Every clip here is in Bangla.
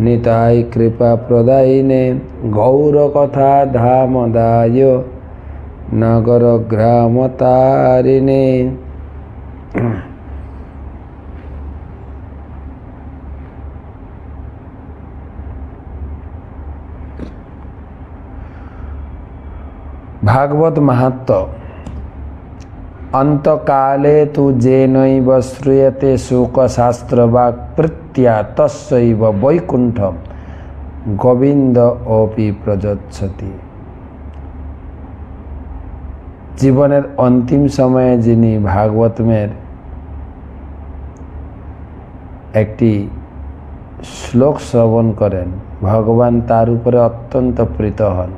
নিতাই কৃপা প্রদায়িনে গৌর কথা ধামদায় নগর গ্রাম তারিণে ভাগবত মাহাত্ম অন্তকালে তু যেনৈব শ্রূয়তে শুকশাস্ত্রবাক প্রত্যা তস্যৈব বৈকুণ্ঠ গোবিন্দ অপি প্রযচ্ছতি। জীবনের অন্তিম সময়ে যিনি ভাগবতমের একটি শ্লোক শ্রবণ করেন, ভগবান তার উপরে অত্যন্ত প্রীত হন।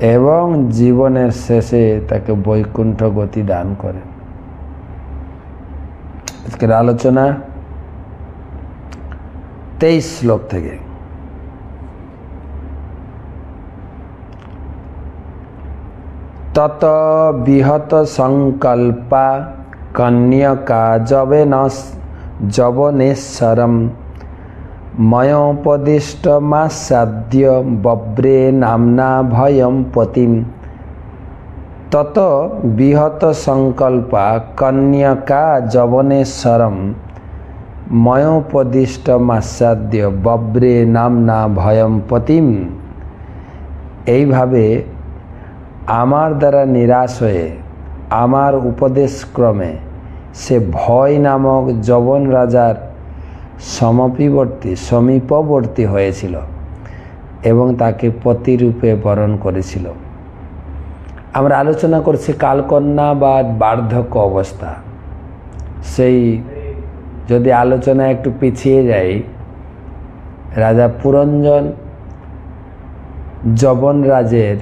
এবং জীবনের শেষে তাকে বৈকুণ্ঠ গতি দান করেন। আজকের আলোচনা তেইশ শ্লোক থেকে। তত বিহত সংকল্পা কন্যকা জবেন জবনেশ্বরম ময়োপদিষ্টমাসাদ্য বব্রে নামনা ভয়ম পতিম। তত বিহত সংকল্পা কন্যকা যবনেশ্বরম। ময়োপদিষ্টমাসাদ্য বব্রে নামনা ভয়ম পতিম। এইভাবে আমার দ্বারা নিরাশ হয়ে, আমার উপদেশক্রমে সে ভয় নামক যবন রাজার সমপীবর্তী সমীপবর্তী হয়েছিল এবং তাকে পতিরূপে বরণ করেছিল। আমরা আলোচনা করছি কালকন্যা বা বার্ধক্য অবস্থা। সেই যদি আলোচনা একটু পিছিয়ে যাই, রাজা পুরঞ্জন জবন রাজের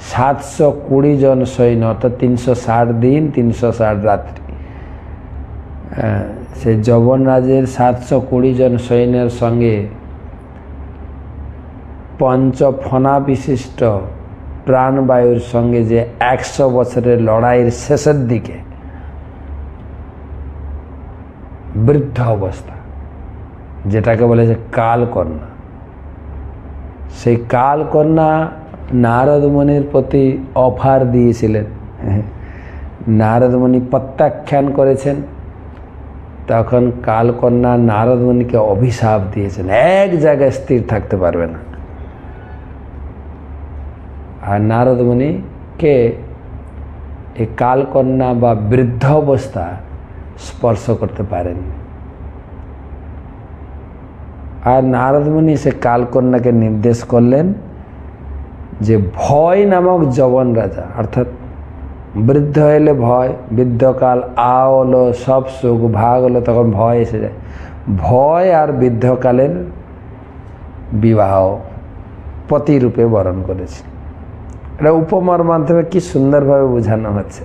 সাতশো কুড়ি জন সৈন্য, অর্থাৎ তিনশো ষাট দিন, তিনশো ষাট রাত্রি সে জবন রাজের সাতশো কুড়ি জন সৈন্যের সঙ্গে পঞ্চফনা বিশিষ্ট প্রাণবায়ুর সঙ্গে যে একশো বছরের লড়াইয়ের শেষের দিকে বৃদ্ধ অবস্থা, যেটাকে বলে যে কালকন্যা। সেই কালকন্যা নারদমণির প্রতি অফার দিয়েছিলেন। নারদমণি প্রত্যাখ্যান করেছেন। তখন কালকন্যা নারদমণিকে অভিশাপ দিয়েছেন। এক জায়গায় স্থির থাকতে পারবে না। আর নারদমণিকে এই কালকন্যা বা বৃদ্ধ অবস্থা স্পর্শ করতে পারেন আর নারদমণি সে কালকন্যাকে নির্দেশ করলেন যে ভয় নামক জবন রাজা, অর্থাৎ বৃদ্ধ হলে ভয়, বৃদ্ধকাল আ হলো সব সুখ, ভাগ হলো তখন ভয় এসে যায়। ভয় আর বৃদ্ধকালের বিবাহ পতিরূপে বরণ করেছে। এটা উপমার মাধ্যমে কি সুন্দরভাবে বোঝানো হচ্ছে।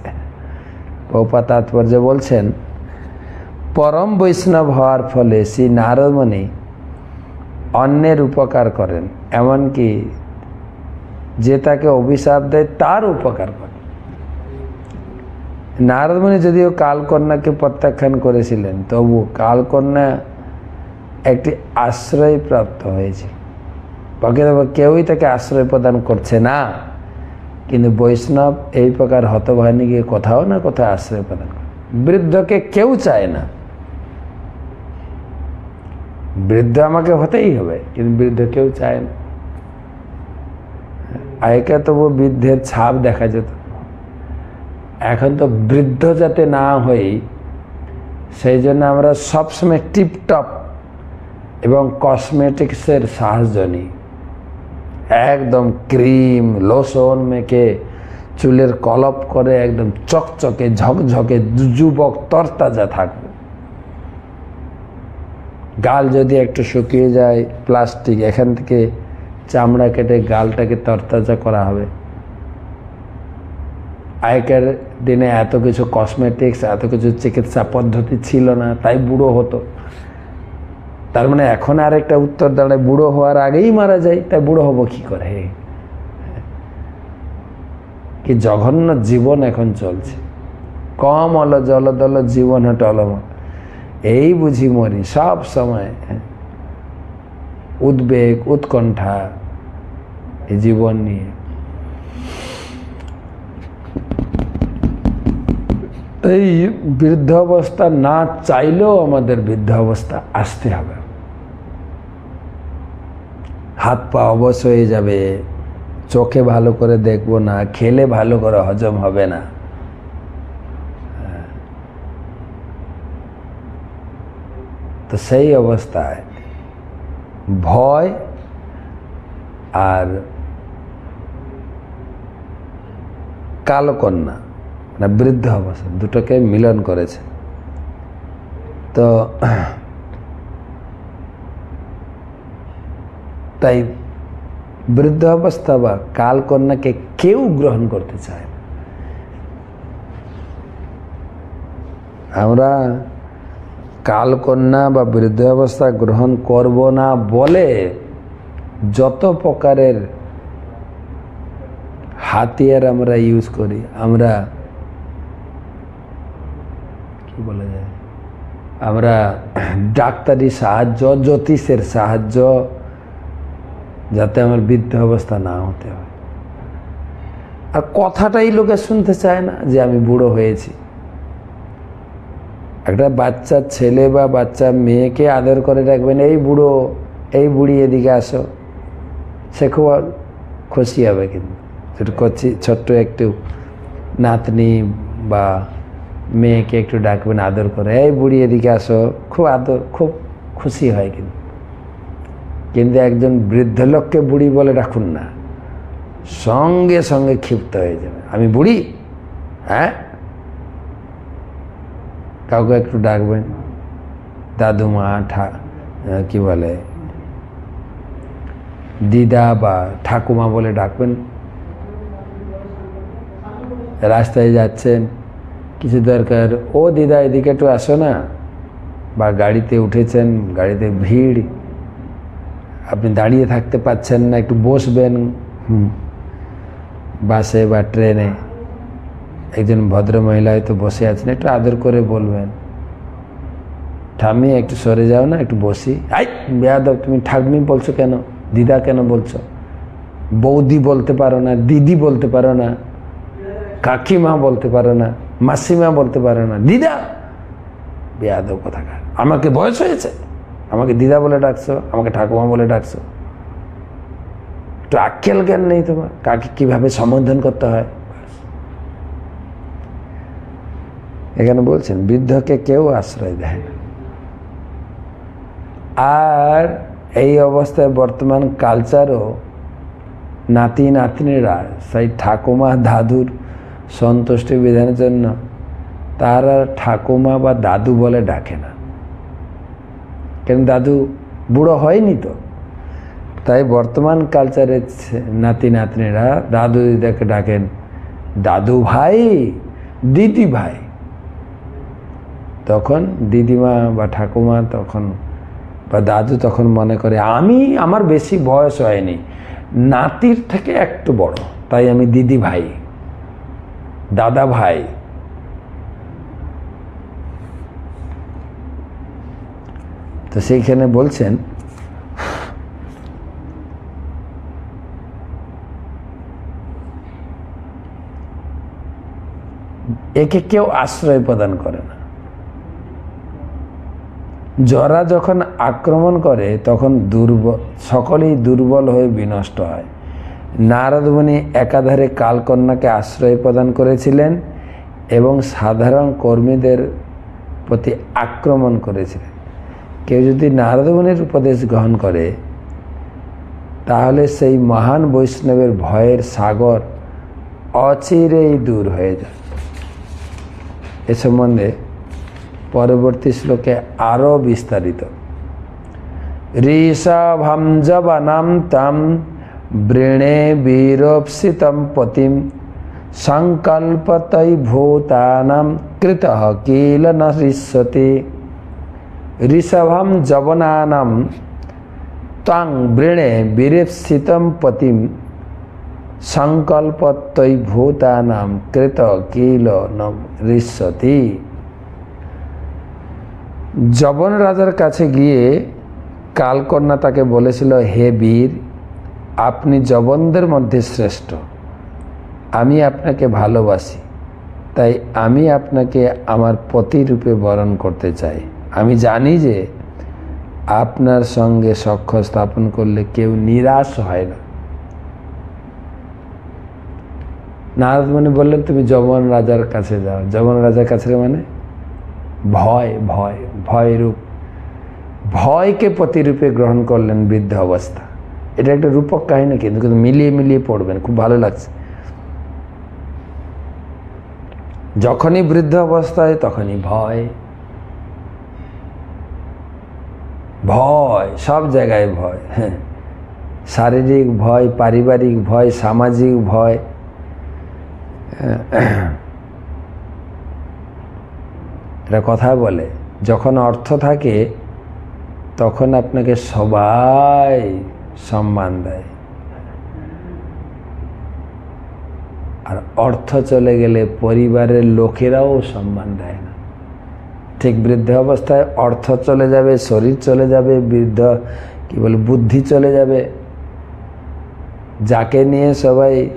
পৌপা তাৎপর্য বলছেন, পরম বৈষ্ণব হওয়ার ফলে শ্রী নারদমণি অন্যের উপকার করেন, এমনকি যে তাকে অভিশাপ দেয় তার উপকার করে নারদমণি যদিও কালকন্যাকে প্রত্যাখ্যান করেছিলেন তবু কালকন্যা একটি আশ্রয় প্রাপ্ত হয়েছে প্রকৃত কেউই তাকে আশ্রয় প্রদান করছে না। কিন্তু বৈষ্ণব এই প্রকার হতবাহিনীকে কোথাও না কোথাও আশ্রয় প্রদান করে। বৃদ্ধকে কেউ চায় না। বৃদ্ধ আমাকে হতেই হবে, কিন্তু বৃদ্ধ কেউ চায় না। আগে তবু বৃদ্ধের ছাপ দেখা যেত। এখন তো বৃদ্ধ যাতে না হই, সেই জন্য আমরা সবসময় টিপটপ এবং কসমেটিক্সের সাহায্য নিই। একদম ক্রিম, লোশন মেখে চুলের কলপ করে একদম চকচকে, ঝকঝকে যুবক তরতাজা থাকবে। গাল যদি একটু শুকিয়ে যায়, প্লাস্টিক, এখান থেকে চামড়া কেটে গালটাকে তরতাজা করা হবে। আগেকার দিনে এত কিছু কসমেটিক্স এত কিছু চিকিৎসা পদ্ধতি ছিল না, তাই বুড়ো হতো। তার মানে এখন আর একটা উত্তর দাঁড়ায় বুড়ো হওয়ার আগেই মারা যায়, তাই বুড়ো হব কি করে? কি জঘন্য জীবন এখন চলছে। কম অল জলদল জীবন টলম এই বুঝি মরি, সব সময় হ্যাঁ। উদ্বেগ, উৎকণ্ঠা, এই জীবন নিয়ে। এই বৃদ্ধ অবস্থা না চাইলেও আমাদের বৃদ্ধ অবস্থা আসতে হবে। হাত পা অবশ হয়ে যাবে, চোখে ভালো করে দেখব না, খেলে ভালো করে হজম হবে না। তো সেই অবস্থায় ভয় আর কালকন্যা মানে বৃদ্ধ অবস্থা, দুটোকে মিলন করেছে। তো তাই বৃদ্ধ অবস্থা বা কালকন্যাকে কেউ গ্রহণ করতে চায় না। আমরা কালকন্যা বা বৃদ্ধ অবস্থা গ্রহণ করব না বলে যত প্রকারের হাতিয়ার আমরা ইউজ করি, আমরা বলা যায় আমরা ডাক্তারি সাহায্য, জ্যোতিষের সাহায্য যাতে আমার বৃদ্ধ অবস্থা না হতে হয়। আর কথাটাই লোকে শুনতে চায় না যে আমি বুড়ো হয়েছি। একটা বাচ্চা ছেলে বা বাচ্চা মেয়েকে আদর করে রাখবেন, এই বুড়ো, এই বুড়ি এদিকে আসো। সে খুব খুশি হবে কিন্তু। একটু করছি ছোট্ট একটু নাতনি বা মেয়েকে একটু ডাকবেন আদর করে। এই বুড়ি এদিকে আসো, খুব আদর, খুব খুশি হয় কিন্তু। কিন্তু একজন বৃদ্ধ লোককে বুড়ি বলে রাখুন না। সঙ্গে সঙ্গে ক্ষিপ্ত হয়ে যাবে। আমি বুড়ি? হ্যাঁ? কাউকে একটু ডাকবেন? দাদুমা, ঠা কি বলে? দিদা বা ঠাকুমা বলে ডাকবেন। রাস্তায় যাচ্ছেন। কিছু দরকার। ও দিদা, এদিকে একটু আসো না। বা গাড়িতে উঠেছেন, গাড়িতে ভিড়। আপনি দাঁড়িয়ে থাকতে পাচ্ছেন না, একটু বসবেন। হুম। বাসে বা ট্রেনে। একজন ভদ্র মহিলা হয়তো বসে আছেন, একটু আদর করে বলবেন। ঠামি একটু সরে যাও না, একটু বসি। আই, বেয়াদব, তুমি ঠাকমি বলছো কেন? দিদা কেন বলছো? বৌদি বলতে পারো না, দিদি বলতে পারো না, কাকিমা বলতে পারো না। মাসিমা বলতে পারে না, দিদা। বেয়াদব কোথাকার। আমাকে বয়স হয়েছে? আমাকে দিদা বলে ডাকছো, আমাকে ঠাকুমা বলে ডাকছো। একটু আক্কেল জ্ঞান নেই তোমার? কাকে কীভাবে সম্বোধন করতে হয়? এখানে বলছেন, বৃদ্ধকে কেউ আশ্রয় দেয় না। আর এই অবস্থায় বর্তমান কালচারও নাতি নাতনিরা সেই ঠাকুমা, দাদুর সন্তুষ্টি বিধানের জন্য তারা ঠাকুমা বা দাদু বলে ডাকে না। কেন দাদু বুড়ো হয়নি তো? তাই বর্তমান কালচারের নাতি নাতনিরা দাদু দিদাকে ডাকেন, দাদু ভাই, দিদি ভাই। তখন দিদিমা বা ঠাকুমা তখন বা দাদু তখন মনে করে, আমি আমার বেশি বয়স হয়নি, নাতির থেকে একটু বড়, তাই আমি দিদি ভাই। দাদা ভাই। তো সেইখানে বলছেন, একে কেউ আশ্রয় প্রদান করে না। জরা যখন আক্রমণ করে, তখন দুর্বল সকলেই দুর্বল হয়ে বিনষ্ট হয়। নারদমণি একাধারে কালকন্যাকে আশ্রয় প্রদান করেছিলেন এবং সাধারণ কর্মীদের প্রতি আক্রমণ করেছিলেন। কেউ যদি নারদমণির উপদেশ গ্রহণ করে, তাহলে সেই মহান বৈষ্ণবের ভয়ের সাগর অচিরেই দূর হয়ে যায় এ সম্বন্ধে পরবর্তী শ্লোকে আরও বিস্তারিত। ঋষভঞ্জবনাম তাম বৃণে বীরপ্সিতম পতিম সংকল্পতৈ ভূতানাম কৃত কিল ন ঋষ্যতি ঋষভম জবনানাম ত্বাং বৃণে বীরেপ্সিতম পতিম সংকল্পতৈ ভূতানাম কৃত কিল ন ঋষ্যতি জবন রাজার কাছে গিয়ে কালকন্যা তাকে বলেছিল, হে বীর আপনি জবনদের মধ্যে শ্রেষ্ঠ। আমি আপনাকে ভালোবাসি। তাই আমি আপনাকে আমার পতি রূপে বরণ করতে চাই। আমি জানি যে আপনার সঙ্গে সখ্য স্থাপন করলে কেউ নিরাশ হয় না। নারদ মুনি বললেন, তুমি যমন রাজার কাছে যাও। যমন রাজার কাছে মানে? ভয় ভয় ভয় রূপ। ভয়কে প্রতিরূপে গ্রহণ করলেন বৃদ্ধ অবস্থা। এটা একটা রূপক কাহিনী কিন্তু কিন্তু মিলিয়ে মিলিয়ে পড়বেন, খুব ভালো লাগছে। যখনই বৃদ্ধ অবস্থায়, তখনই ভয়। ভয়, সব জায়গায় ভয় হ্যাঁ। শারীরিক ভয়, পারিবারিক ভয়, সামাজিক ভয় এটা কথা বলে। যখন অর্থ থাকে, তখন আপনাকে সবাই সম্মান দেয়। আর অর্থ চলে গেলে পরিবারের লোকেরাও সম্মান দেয় না। ঠিক বৃদ্ধ অবস্থায় অর্থ চলে যাবে, শরীর চলে যাবে, বৃদ্ধ কি বলে, বুদ্ধি চলে যাবে। যাকে নিয়ে সবাই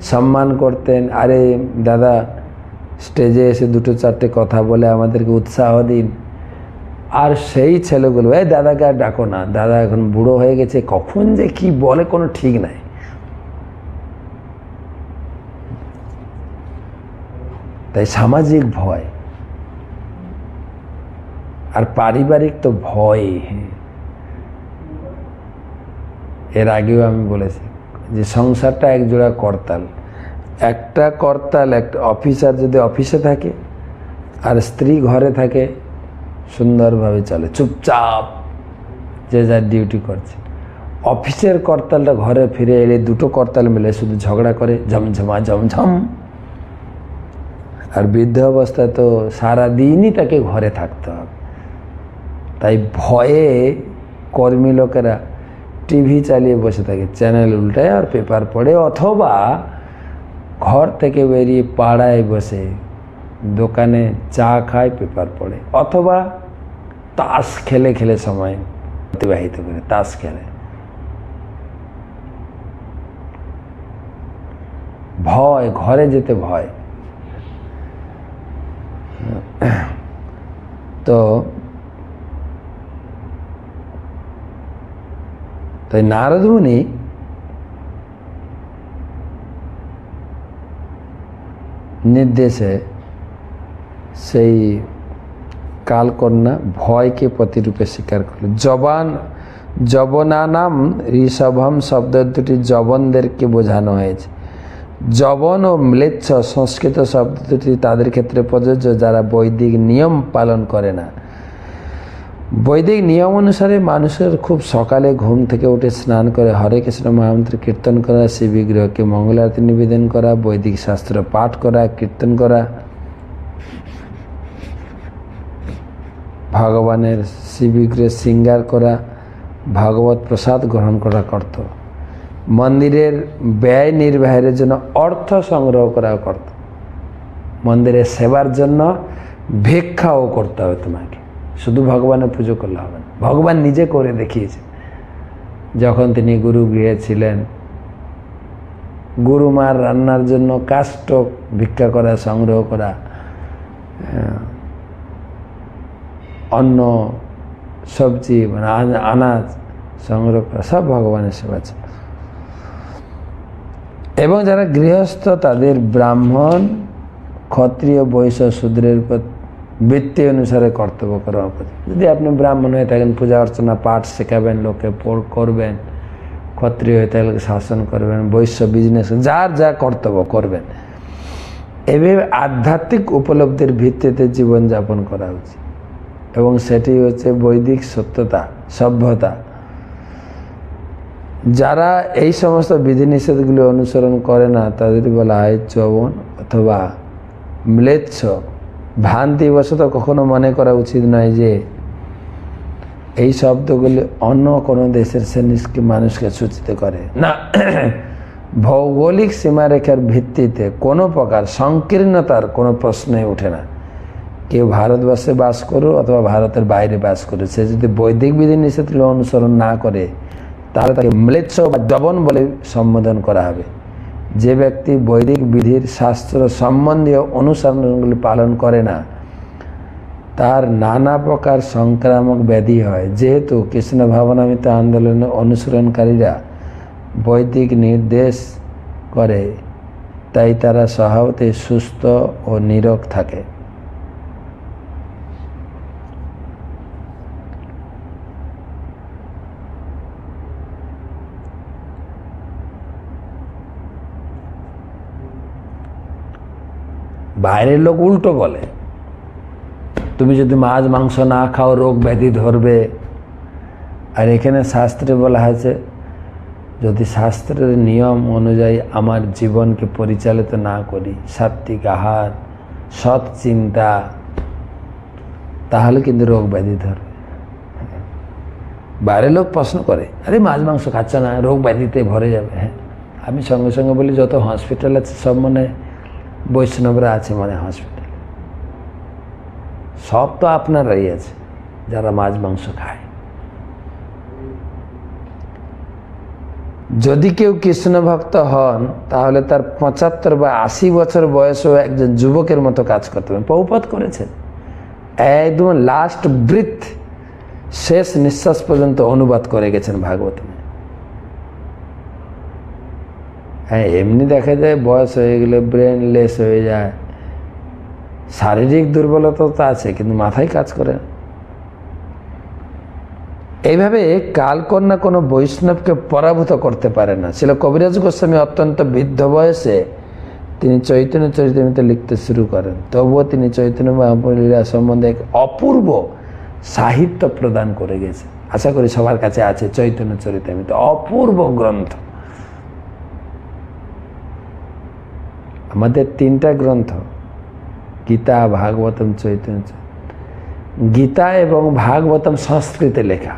সম্মান করতেন, আরে দাদা স্টেজে এসে দুটো চারটে কথা বলে আমাদেরকে উৎসাহ দিন। আর সেই ছেলেগুলো এই দাদাকে আর ডাকো না, দাদা এখন বুড়ো হয়ে গেছে, কখন যে কি বলে কোনো ঠিক নাই। তাই সামাজিক ভয়, আর পারিবারিক তো ভয়। এর আগেও আমি বলেছি যে সংসারটা এক জোড়া করতাল। একটা করতাল, একটা অফিসার যদি অফিসে থাকে, আর স্ত্রী ঘরে থাকে সুন্দরভাবে চলে, চুপচাপ যে যার ডিউটি করছে। অফিসের করতালটা ঘরে ফিরে এলে দুটো করতাল মিলে শুধু ঝগড়া করে, ঝমঝমা, ঝমঝম। আর বৃদ্ধ অবস্থায় তো সারাদিনই তাকে ঘরে থাকতে হবে। তাই ভয়ে কর্মী লোকেরা টিভি চালিয়ে বসে থাকে চ্যানেল উল্টায় আর পেপার পড়ে, অথবা ঘর থেকে বেরিয়ে পাড়ায় বসে দোকানে চা খায়, পেপার পড়ে। অথবা তাস খেলে খেলে সময় অতিবাহিত করে, তাস খেলে। ভয়, ঘরে যেতে ভয়। তো তাই নারদ মুনি নির্দেশে সেই কালকন্যা ভয়কে প্রতিরূপে স্বীকার করল। জবান, জবনানাম ঋষভম শব্দ দুটি জবনদেরকে বোঝানো হয়েছে। জবন ও ম্লেচ্ছ সংস্কৃত শব্দ দুটি তাদের ক্ষেত্রে প্রযোজ্য, যারা বৈদিক নিয়ম পালন করে না। বৈদিক নিয়ম অনুসারে মানুষের খুব সকালে ঘুম থেকে উঠে স্নান করে হরে কৃষ্ণ মহামন্ত্র কীর্তন করা শিবিগ্রহকে মঙ্গলারতি নিবেদন করা, বৈদিক শাস্ত্র পাঠ করা, কীর্তন করা ভগবানের শিবিগ্রহে শৃঙ্গার করা, ভাগবত প্রসাদ গ্রহণ করা করত। মন্দিরের ব্যয় নির্বাহের জন্য অর্থ সংগ্রহ করা করত। মন্দিরের সেবার জন্য ভিক্ষাও করতে হবে তোমাকে। শুধু ভগবানের পুজো করলে হবে না। ভগবান নিজে করে দেখিয়েছে। যখন তিনি গুরু গৃহে ছিলেন, গুরুমার রান্নার জন্য কাষ্ট ভিক্ষা করা, সংগ্রহ করা অন্ন, সবজি মানে আনাজ সংগ্রহ করা সব ভগবানের সেবা ছিল এবং যারা গৃহস্থ, তাদের ব্রাহ্মণ, ক্ষত্রিয়, বৈশ্য, শূদ্রের বৃত্তি অনুসারে কর্তব্য করা যদি আপনি ব্রাহ্মণ হয়ে থাকেন, পূজা অর্চনা, পাঠ শেখাবেন, লোকে করবেন, ক্ষত্রিয় হয়ে থাকলে শাসন করবেন, বৈশ্য বিজনেস যার যা কর্তব্য করবেন। এভাবে আধ্যাত্মিক উপলব্ধির ভিত্তিতে জীবনযাপন করা উচিত। এবং সেটি হচ্ছে বৈদিক সত্যতা, সভ্যতা। যারা এই সমস্ত বিধিনিষেধগুলি অনুসরণ করে না তাদের বলা হয় যৌবন অথবা ম্লেচ্ছ। ভ্রান্তিবশত কখনো মনে করা উচিত নয় যে এই শব্দগুলি অন্য কোনো দেশের শ্রেণীকে, মানুষকে সূচিত করে। না, ভৌগোলিক সীমারেখার ভিত্তিতে কোনো প্রকার সংকীর্ণতার কোনো প্রশ্নই ওঠে না। কেউ ভারতবর্ষে বাস করুক অথবা ভারতের বাইরে বাস করুক, সে যদি বৈদিক বিধি নিষেধগুলো অনুসরণ না করে, তাহলে তাকে ম্লেচ্ছ বা জবন বলে সম্বোধন করা হবে। যে ব্যক্তি বৈদিক বিধির শাস্ত্র সম্বন্ধীয় অনুসরণগুলি পালন করে না, তার নানা প্রকার সংক্রামক ব্যাধি হয়। যেহেতু কৃষ্ণ ভাবনামিত আন্দোলনের অনুসরণকারীরা বৈদিক নির্দেশ করে, তাই তারা স্বভাবতে সুস্থ ও নীরব থাকে। বাইরের লোক উল্টো বলে। তুমি যদি মাছ, মাংস না খাও, রোগ ব্যাধি ধরবে। আর এখানে শাস্ত্রে বলা হয়েছে, যদি শাস্ত্রের নিয়ম অনুযায়ী আমার জীবনকে পরিচালিত না করি সাত্বিক আহার, সৎ চিন্তা, তাহলে কিন্তু রোগ ব্যাধি ধরবে। বাইরের লোক প্রশ্ন করে, আরে, মাছ, মাংস খাচ্ছে না, রোগ ব্যাধিতে ভরে যাবে। হ্যাঁ আমি সঙ্গে সঙ্গে বলি, যত হসপিটাল আছে, সব মানে বৈষ্ণবরা আছে মানে হসপিটাল সব তো আপনারাই আছে, যারা মাছ মাংস খায়। যদি কেউ কৃষ্ণ ভক্ত হন, তাহলে তার পঁচাত্তর বা আশি বছর বয়সেও একজন যুবকের মতো কাজ করতে পারেন পৌপত করেছেন। একদম লাস্ট ব্রিথ শেষ নিঃশ্বাস পর্যন্ত অনুবাদ করে গেছেন ভাগবতমে হ্যাঁ এমনি দেখা যায় বয়স হয়ে গেলে ব্রেন লেস হয়ে যায়। শারীরিক দুর্বলতা তো আছে, কিন্তু মাথায় কাজ করে। এইভাবে কালকন্যা কোনো বৈষ্ণবকে পরাভূত করতে পারে না। ছিল কবিরাজ গোস্বামী অত্যন্ত বৃদ্ধ বয়সে তিনি চৈতন্য চরিতামিতে লিখতে শুরু করেন। তবুও তিনি চৈতন্য মহাপ্রলীলা সম্বন্ধে এক অপূর্ব সাহিত্য প্রদান করে গেছে আশা করি সবার কাছে আছে চৈতন্য চরিতামিত অপূর্ব গ্রন্থ। আমাদের তিনটা গ্রন্থ, গীতা, ভাগবতম, চৈতন্য গীতা এবং ভাগবতম সংস্কৃতে লেখা।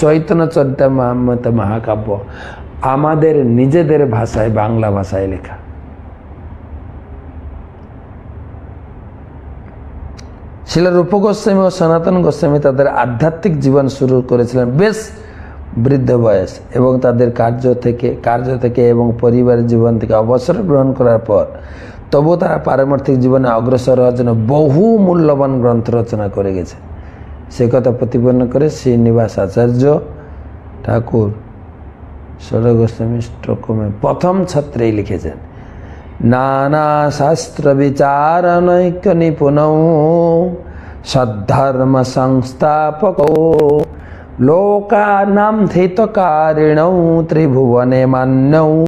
চৈতন্য চরিতামৃত মহাকাব্য আমাদের নিজেদের ভাষায়, বাংলা ভাষায় লেখা। শিল রূপ গোস্বামী ও সনাতন গোস্বামী তাদের আধ্যাত্মিক জীবন শুরু করেছিলেন। বেশ বৃদ্ধ বয়স এবং তাদের কার্য থেকে কার্য থেকে এবং পরিবারের জীবন থেকে অবসর গ্রহণ করার পর তবু তারা পারমার্থিক জীবনে অগ্রসর হওয়ার জন্য বহু মূল্যবান গ্রন্থ রচনা করে গেছে। সে কথা প্রতিপন্ন করে শ্রীনিবাস আচার্য ঠাকুর সর গোস্বামী স্টকমে প্রথম ছাত্রেই লিখেছেন, নানা শাস্ত্র বিচার নৈক্য নিপুণ, সদ্ধর্ম সংস্থাপক लोकानां स्थितकारिणौ त्रिभुवने मन्यौ